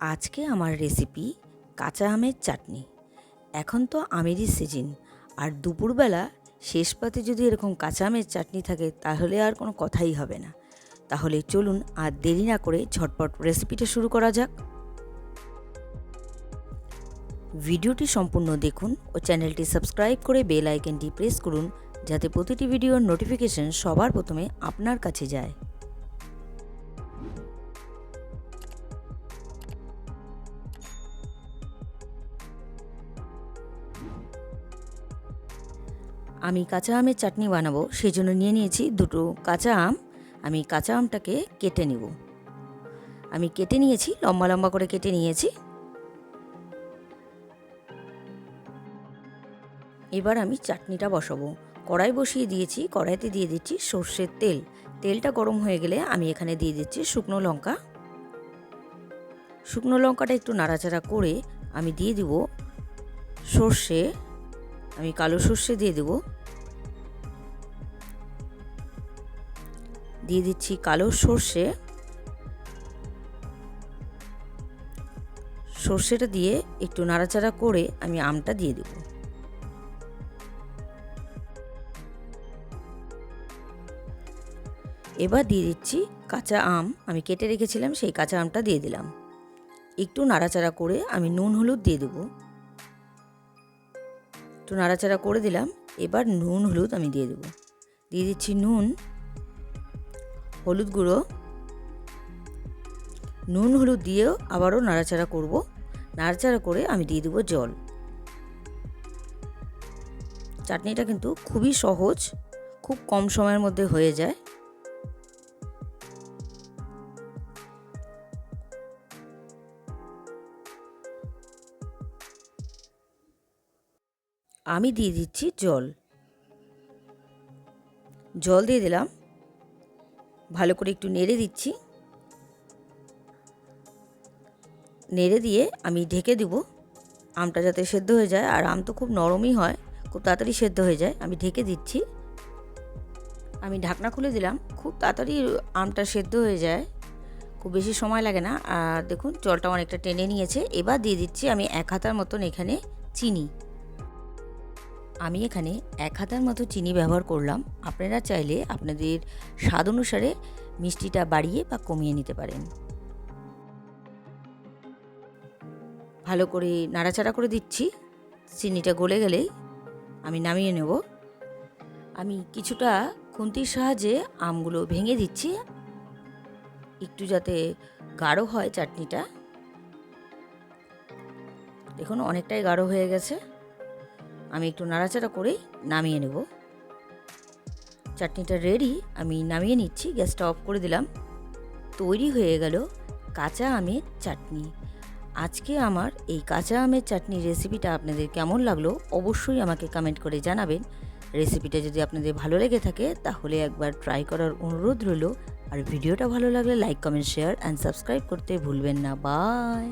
আজকে আমার রেসিপি কাঁচা আমের চাটনি। এখন তো আমেরই সিজন আর দুপুরবেলা শেষ পাতে যদি এরকম কাঁচা আমের চাটনি থাকে, তাহলে আর কোনো কথাই হবে না। তাহলে চলুন আর দেরি না করে ঝটপট রেসিপিটা শুরু করা যাক। ভিডিওটি সম্পূর্ণ দেখুন ও চ্যানেলটি সাবস্ক্রাইব করে বেল আইকনটি প্রেস করুন, যাতে প্রতিটি ভিডিওর নোটিফিকেশন সবার প্রথমে আপনার কাছে যায়। আমি কাঁচা আমের চাটনি বানাবো সেই জন্য নিয়ে নিয়েছি দুটো কাঁচা আম। আমি কাঁচা আমটাকে কেটে নিব। আমি কেটে নিয়েছি, লম্বা লম্বা করে কেটে নিয়েছি। এবার আমি চাটনিটা বসাবো। কড়াই বসিয়ে দিয়েছি, কড়াইতে দিয়ে দিচ্ছি সর্ষের তেল। তেলটা গরম হয়ে গেলে আমি এখানে দিয়ে দিচ্ছি শুকনো লঙ্কা। শুকনো লঙ্কাটা একটু নাড়াচাড়া করে আমি দিয়ে দিব সর্ষে আমি কালো সর্ষে দিয়ে দেব। দিয়ে দিচ্ছি কালো সর্ষে। সর্ষেটা দিয়ে একটু নাড়াচাড়া করে আমি আমটা দিয়ে দেব। এবার দিয়ে দিচ্ছি কাঁচা আম। আমি কেটে রেখেছিলাম, সেই কাঁচা আমটা দিয়ে দিলাম। একটু নাড়াচাড়া করে আমি নুন, হলুদ দিয়ে দেবো। একটু নাড়াচাড়া করে দিলাম। এবার নুন, হলুদ আমি দিয়ে দেবো। দিয়ে দিচ্ছি নুন, হলুদ গুঁড়ো। নুন, হলুদ দিয়েও আবারও নাড়াচাড়া করব। নাড়াচাড়া করে আমি দিয়ে দেবো জল। চাটনিটা কিন্তু খুবই সহজ, খুব কম সময়ের মধ্যে হয়ে যায়। আমি দিয়ে দিচ্ছি জল। জল দিয়ে দিলাম। ভালো করে একটু নেড়ে দিচ্ছি। নেড়ে দিয়ে আমি ঢেকে দিব। আমটা যাতে সেদ্ধ হয়ে যায়। আর আম তো খুব নরমই হয়, খুব তাড়াতাড়ি সেদ্ধ হয়ে যায়। আমি ঢেকে দিচ্ছি। আমি ঢাকনা খুলে দিলাম। খুব তাড়াতাড়ি আমটা সেদ্ধ হয়ে যায়। খুব বেশি সময় লাগে না। আর দেখুন, জলটা অনেকটা টেনে নিয়েছে। এবার দিয়ে দিচ্ছি আমি এক হাতার মতন এখানে চিনি। আমি এখানে এক হাতার মতো চিনি ব্যবহার করলাম। আপনারা চাইলে আপনাদের স্বাদ অনুসারে মিষ্টিটা বাড়িয়ে বা কমিয়ে নিতে পারেন। ভালো করে নাড়াচাড়া করে দিচ্ছি। চিনিটা গলে গেলেই আমি নামিয়ে নেব। আমি কিছুটা খুন্তির সাহায্যে আমগুলো ভেঙে দিচ্ছি। একটু যাতে গাঢ় হয় চাটনিটা। দেখুন, অনেকটাই গাঢ় হয়ে গেছে। আমি একটু নাড়াচাড়া করেই নামিয়ে নেব। চাটনিটা রেডি আমি নামিয়ে নিচ্ছি, গ্যাসটা অফ করে দিলাম। তৈরি হয়ে গেল কাঁচা আমের চাটনি। আজকে আমার এই কাঁচা আমের চাটনির রেসিপিটা আপনাদের কেমন লাগল অবশ্যই আমাকে কমেন্ট করে জানাবেন। রেসিপিটা যদি আপনাদের ভালো লেগে থাকে, তাহলে একবার ট্রাই করার অনুরোধ রইল। আর ভিডিওটা ভালো লাগলে like comment share and subscribe করতে ভুলবেন না। Bye